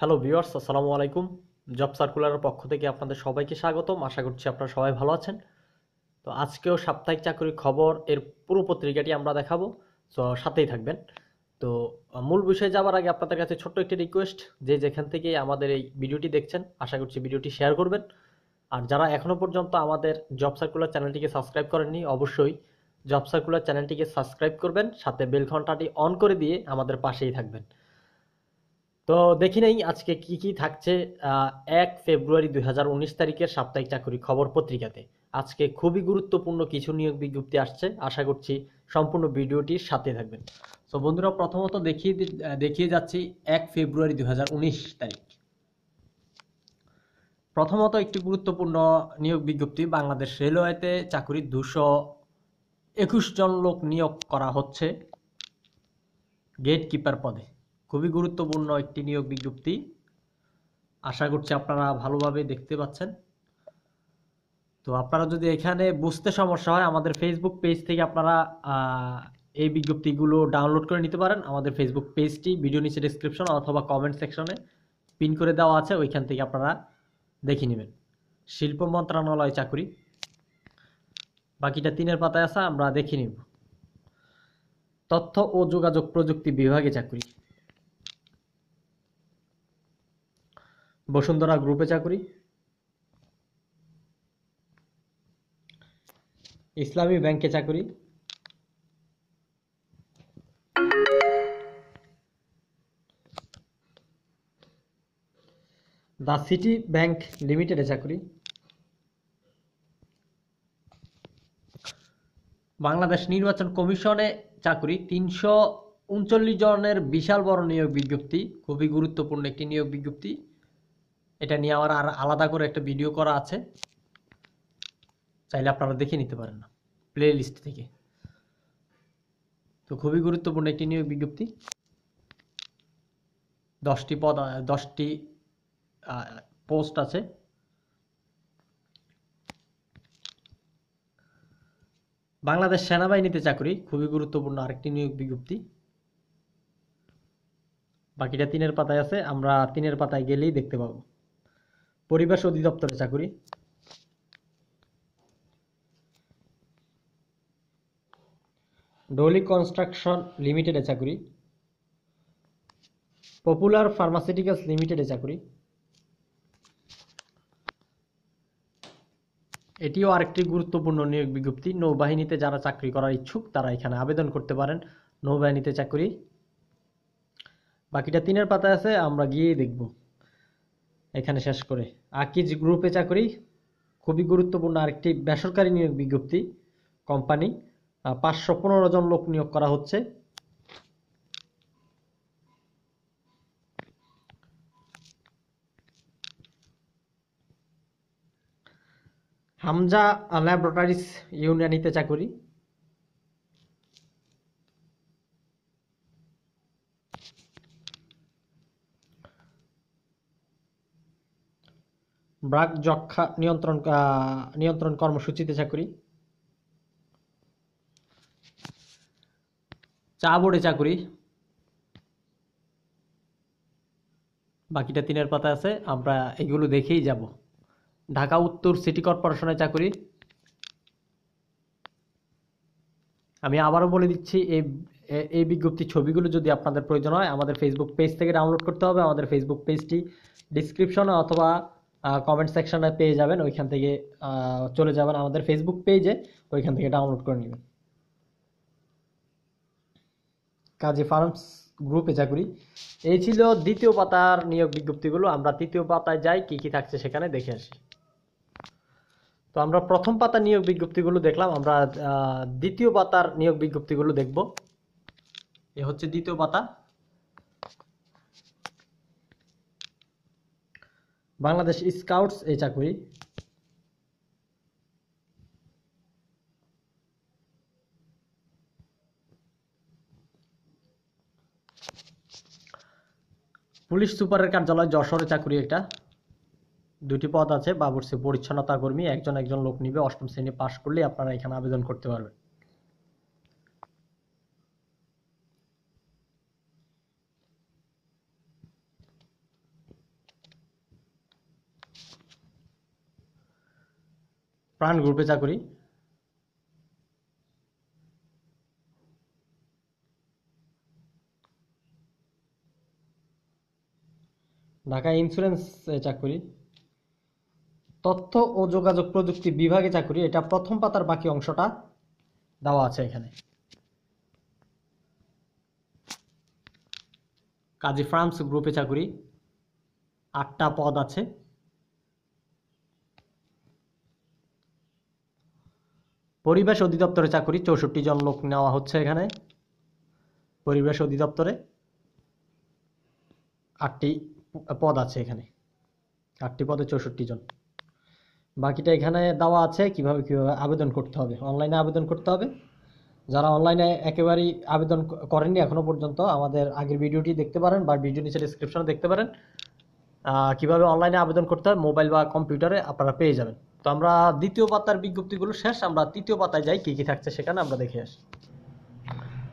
Hello viewers আসসালামু আলাইকুম। Job সার্কুলারের পক্ষ থেকে আপনাদের সবাইকে স্বাগতম। আশা করছি আপনারা সবাই ভালো আছেন। তো আজকেও সাপ্তাহিক চাকরির খবর এর পুরো পত্রিকাটি আমরা দেখাবো। তো সাথেই থাকবেন। তো মূল বিষয়ে যাওয়ার আগে আপনাদের কাছে ছোট্ট একটি রিকোয়েস্ট যে যেখান থেকে আমাদের এই ভিডিওটি দেখছেন, আশা করছি ভিডিওটি শেয়ার করবেন। আর যারা এখনও পর্যন্ত আমাদের জব সার্কুলার চ্যানেলটিকে সাবস্ক্রাইব করেননি, অবশ্যই জব সার্কুলার চ্যানেলটিকে সাবস্ক্রাইব করবেন, সাথে বেল ঘন্টাটি অন করে দিয়ে আমাদের পাশেই থাকবেন। তো দেখি নেই আজকে কি কি থাকছে এক ফেব্রুয়ারি দু হাজার উনিশ তারিখের সাপ্তাহিক চাকরি খবর পত্রিকাতে। আজকে খুবই গুরুত্বপূর্ণ কিছু নিয়োগ বিজ্ঞপ্তি আসছে। আশা করছি সম্পূর্ণ ভিডিওটির সাথে থাকবেন। তো বন্ধুরা, প্রথমত দেখিয়ে দেখিয়ে যাচ্ছি এক ফেব্রুয়ারি দু হাজার উনিশ তারিখ। প্রথমত একটি গুরুত্বপূর্ণ নিয়োগ বিজ্ঞপ্তি, বাংলাদেশ রেলওয়েতে চাকরি দুশো একুশ জন লোক নিয়োগ করা হচ্ছে। গেট কিপার পদে। খুবই গুরুত্বপূর্ণ একটি নিয়োগ বিজ্ঞপ্তি। আশা করছি আপনারা ভালোভাবে দেখতে পাচ্ছেন। তো আপনারা যদি এখানে বুঝতে সমস্যা হয়, আমাদের ফেসবুক পেজ থেকে আপনারা এই বিজ্ঞপ্তিগুলো ডাউনলোড করে নিতে পারেন। আমাদের ফেসবুক পেজটি ভিডিও নিচে ডিসক্রিপশন অথবা কমেন্ট সেকশনে পিন করে দেওয়া আছে। ওইখান থেকে আপনারা দেখে নেবেন। শিল্প মন্ত্রণালয় চাকরি। বাকিটা তিনের পাতায় আছে, আমরা দেখে নিব। তথ্য ও যোগাযোগ প্রযুক্তি বিভাগে চাকরি। বসুন্ধরা গ্রুপে চাকরি? ইসলামী ব্যাংকে চাকরি? দ্য সিটি ব্যাংক লিমিটেডে চাকরি? বাংলাদেশ নির্বাচন কমিশনে চাকরি। তিনশো উনচল্লিশ জনের বিশাল বড় নিয়োগ বিজ্ঞপ্তি, খুবই গুরুত্বপূর্ণ একটি নিয়োগ বিজ্ঞপ্তি। এটা নিয়ে আমার আর আলাদা করে একটা ভিডিও করা আছে। চাইলে আপনারা দেখে নিতে পারেন প্লে লিস্ট থেকে। তো খুবই গুরুত্বপূর্ণ একটি নিয়োগ বিজ্ঞপ্তি। দশটি পদ, দশটি পোস্ট আছে। বাংলাদেশ সেনাবাহিনীতে চাকরি, খুবই গুরুত্বপূর্ণ আরেকটি নিয়োগ বিজ্ঞপ্তি। বাকিটা তিনের পাতায় আছে, আমরা তিনের পাতায় গেলেই দেখতে পাবো। পরিবেশ অধিদপ্তরে চাকরি? ডলি কনস্ট্রাকশন লিমিটেডে চাকরি। পপুলার ফার্মাসিউটিক্যালস লিমিটেডে চাকরি। এটিও আরেকটি গুরুত্বপূর্ণ নিয়োগ বিজ্ঞপ্তি। নৌবাহিনীতে যারা চাকরি করার ইচ্ছুক, তারা এখানে আবেদন করতে পারেন। নৌবাহিনীতে চাকরি। বাকিটা তিনের পাতায় আছে, আমরা গিয়েই দেখব। এখানে শেষ করে। আকিজ গ্রুপে চাকরি, খুবই গুরুত্বপূর্ণ আরেকটি বেসরকারি নিয়োগ বিজ্ঞপ্তি কোম্পানি পাঁচশো পনেরো জন লোক নিয়োগ করা হচ্ছে। হামজা ল্যাবরেটরিজ ইউনিয়নিতে চাকরি। ব্রাক যক্ষা নিয়ন্ত্রণ নিয়ন্ত্রণ কর্মসূচিতে চাকরি। চা বোর্ডে চাকরি। বাকিটা তিনের পাতা আছে, আমরা এগুলো দেখেই যাব। ঢাকা উত্তর সিটি কর্পোরেশনে চাকরি। আমি আবারও বলে দিচ্ছি, এই এই বিজ্ঞপ্তির ছবিগুলো যদি আপনাদের প্রয়োজন হয়, আমাদের ফেসবুক পেজ থেকে ডাউনলোড করতে হবে। আমাদের ফেসবুক পেজটি ডিসক্রিপশনে অথবা কমেন্ট সেকশনে পেয়ে যাবেন, ওইখান থেকে চলে যাবেন আমাদের ফেসবুক পেজে ওইখান থেকে ডাউনলোড করে নেবেন। কাজী ফার্মস গ্রুপে চাকরি এই ছিল দ্বিতীয় পাতার নিয়োগ বিজ্ঞপ্তিগুলো। আমরা তৃতীয় পাতায় যাই, কি কি থাকছে সেখানে দেখে আসি। তো আমরা প্রথম পাতা নিয়োগ বিজ্ঞপ্তিগুলো দেখলাম, আমরা দ্বিতীয় পাতার নিয়োগ বিজ্ঞপ্তিগুলো দেখব। এ হচ্ছে দ্বিতীয় পাতা। বাংলাদেশ স্কাউটস এই চাকরি। পুলিশ সুপারের কার্যালয় যশোরে চাকরি এটা দুটি পদ আছে, বাবুর্চি পরিচ্ছন্নতা কর্মী, একজন একজন লোক নিবে, অষ্টম শ্রেণি পাশ করলে আপনারা এখানে আবেদন করতে পারবেন। প্রাণ গ্রুপে চাকরি ঢাকা ইন্স্যুরেন্স চাকরি। তথ্য ও যোগাযোগ প্রযুক্তি বিভাগে চাকরি, এটা প্রথম পাতার বাকি অংশটা দেওয়া আছে এখানে। কাজী ফ্রান্স গ্রুপে চাকরি, আটটা পদ আছে। পরিবেশ অধিদপ্তরে চাকরি, চৌষট্টি জন লোক নেওয়া হচ্ছে এখানে। পরিবেশ অধিদপ্তরে আটটি পদ আছে এখানে। আটটি পদে চৌষট্টি জন। বাকিটা এখানে দেওয়া আছে কীভাবে কীভাবে আবেদন করতে হবে। অনলাইনে আবেদন করতে হবে। যারা অনলাইনে একেবারেই আবেদন করেননি এখনও পর্যন্ত, আমাদের আগের ভিডিওটি দেখতে পারেন বা ভিডিও নিচে ডিসক্রিপশনে দেখতে পারেন। কীভাবে অনলাইনে আবেদন করতে হয়, মোবাইল বা কম্পিউটারে আপনারা পেয়ে যাবেন। তো আমরা দ্বিতীয় পাতার বিজ্ঞপ্তিগুলো শেষ, আমরা তৃতীয় পাতায় যাই, কী কী থাকছে সেখানে আমরা দেখে আসি।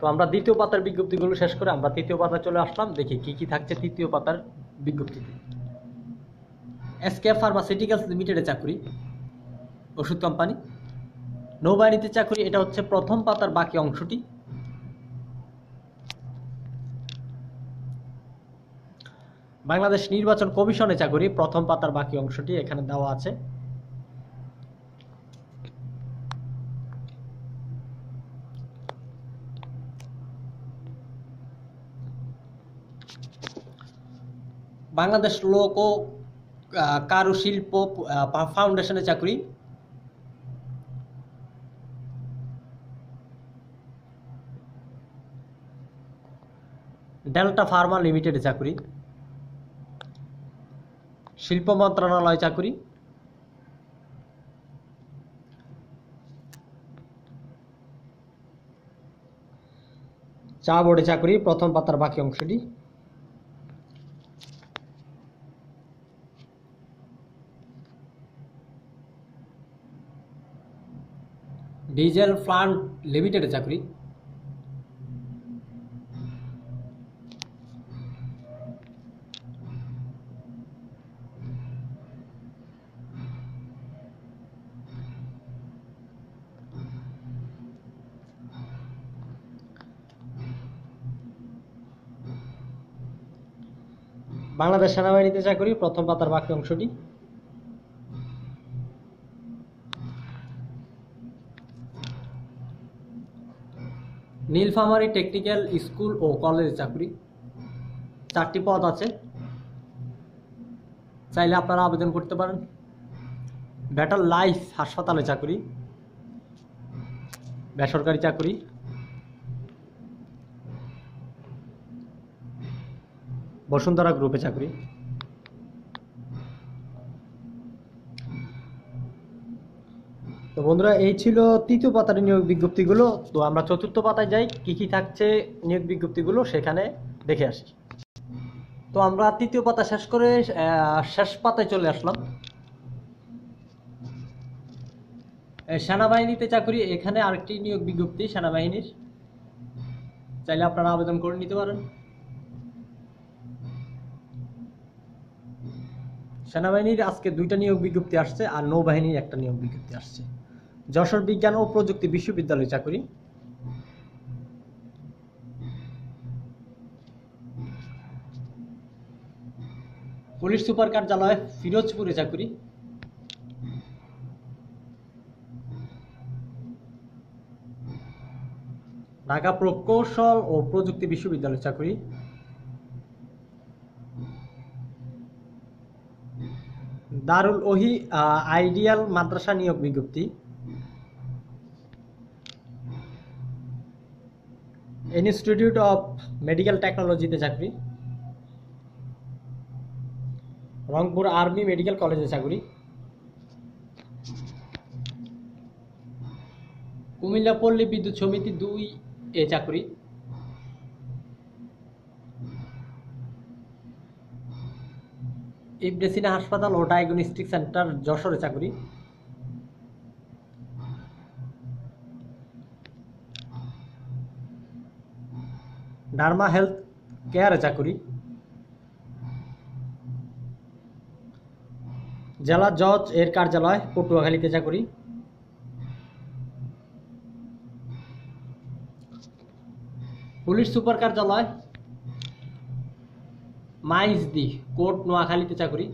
তো আমরা দ্বিতীয় পাতার বিজ্ঞপ্তিগুলো শেষ করে আমরা তৃতীয় পাতায় চলে আসলাম, দেখি কি কি থাকছে তৃতীয় পাতার বিজ্ঞপ্তিতে। এসকে ফার্মাসিউটিক্যালস লিমিটেডে চাকরি, ওষুধ কোম্পানি। নৌবাহিনীতে চাকরি, এটা হচ্ছে প্রথম পাতার বাকি অংশটি। বাংলাদেশ নির্বাচন কমিশনে চাকরি, প্রথম পাতার বাকি অংশটি এখানে দেওয়া আছে। বাংলাদেশ লোক ও কারুশিল্প আহ, ফাউন্ডেশনে চাকরি। ডেল্টা ফার্মা লিমিটেডে চাকরি। শিল্প মন্ত্রণালয় চাকরি। চা বোর্ডে চাকরি প্রথম পাতার বাকি অংশটি। ডিজেল প্লান্ট লিমিটেডে চাকরি। বাংলাদেশ সেনাবাহিনীতে চাকরি প্রথম পাতার বাকি অংশটি। নীলফামারী টেকনিক্যাল স্কুল ও কলেজে চাকরি। চারটি পদ আছে। চাইলে আপনারা আবেদন করতে পারেন। ব্যাটার লাইফ হাসপাতালে চাকরি। বেসরকারি চাকরি। বসুন্ধরা গ্রুপে চাকরি। বন্ধুরা, এই ছিল তৃতীয় পাতার নিয়োগ বিজ্ঞপ্তিগুলো। তো আমরা চতুর্থ পাতায় যাই, কি কি থাকছে নিয়োগ বিজ্ঞপ্তিগুলো সেখানে দেখে আসি। তো আমরা তৃতীয় পাতা শেষ করে শেষ পাতায় চলে আসলাম। সেনাবাহিনীতে চাকরি, এখানে আরেকটি নিয়োগ বিজ্ঞপ্তি, সেনাবাহিনীর। চাইলে আপনারা আবেদন করে নিতে পারেন। সেনাবাহিনীর আজকে দুইটা নিয়োগ বিজ্ঞপ্তি আসছে আর নৌবাহিনীর একটা নিয়োগ বিজ্ঞপ্তি আসছে। যশোর বিজ্ঞান ও প্রযুক্তি বিশ্ববিদ্যালয় চাকরি। পুলিশ সুপার কার্যালয় ফিরোজপুরে চাকরি। ঢাকা প্রকৌশল ও প্রযুক্তি বিশ্ববিদ্যালয় চাকরি। দারুল ওহি আইডিয়াল মাদ্রাসা নিয়োগ বিজ্ঞপ্তি। ইনস্টিটিউট অফ মেডিকেল টেকনোলজিতে চাকরি। রংপুর আর্মি মেডিকেল কলেজে চাকরি। কুমিল্লা পল্লী বিদ্যুৎ সমিতি দুই এ চাকরি। ইবনেসিনা হাসপাতাল ও ডায়াগনস্টিক সেন্টার যশোরে চাকরি। নার্মা হেলথ কেয়ারে চাকুরি। জেলা জজ এর কার্যালয়, পটুয়াখালীতে চাকুরি। পুলিশ সুপার কার্যালয়, মাইজদি কোর্ট নোয়াখালীতে চাকুরি।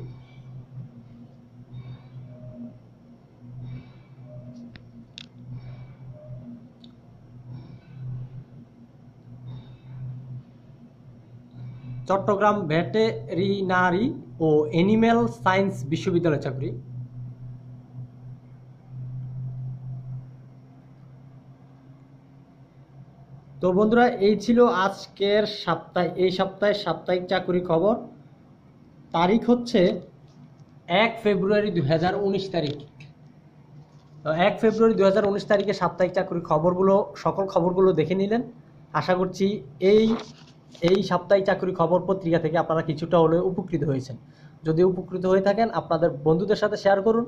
চট্টগ্রাম ভেটেরিনারি ও এনিম্যাল সায়েন্স বিশ্ববিদ্যালয় চাকরি। তো বন্ধুরা, এই ছিল আজকের সপ্তাহে এই সপ্তাহে সাপ্তাহিক চাকরি খবর। তারিখ হচ্ছে এক ফেব্রুয়ারি দুই হাজার উনিশ তারিখ। এক ফেব্রুয়ারি দুই হাজার উনিশ তারিখে সাপ্তাহিক চাকরির খবরগুলো, সকল খবরগুলো দেখে নিলেন। আশা করছি এই এই সাপ্তাহিক চাকরি খবর পত্রিকা থেকে আপনারা কিছুটা হলেও উপকৃত হয়েছেন। যদি উপকৃত হয়ে থাকেন, আপনাদের বন্ধুদের সাথে শেয়ার করুন।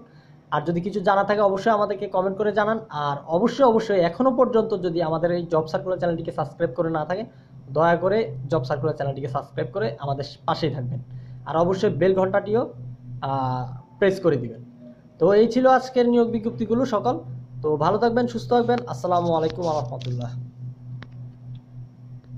আর যদি কিছু জানা থাকে, অবশ্যই আমাদেরকে কমেন্ট করে জানান। আর অবশ্যই অবশ্যই এখনও পর্যন্ত যদি আমাদের এই জব সার্কুলার চ্যানেলটিকে সাবস্ক্রাইব করে না থাকে, দয়া করে জব সার্কুলার চ্যানেলটিকে সাবস্ক্রাইব করে আমাদের পাশেই থাকবেন। আর অবশ্যই বেল ঘন্টাটিও প্রেস করে দিবেন। তো এই ছিল আজকের নিয়োগ বিজ্ঞপ্তিগুলো সকল। তো ভালো থাকবেন, সুস্থ থাকবেন। আসসালামু আলাইকুম রহমতুল্লাহ।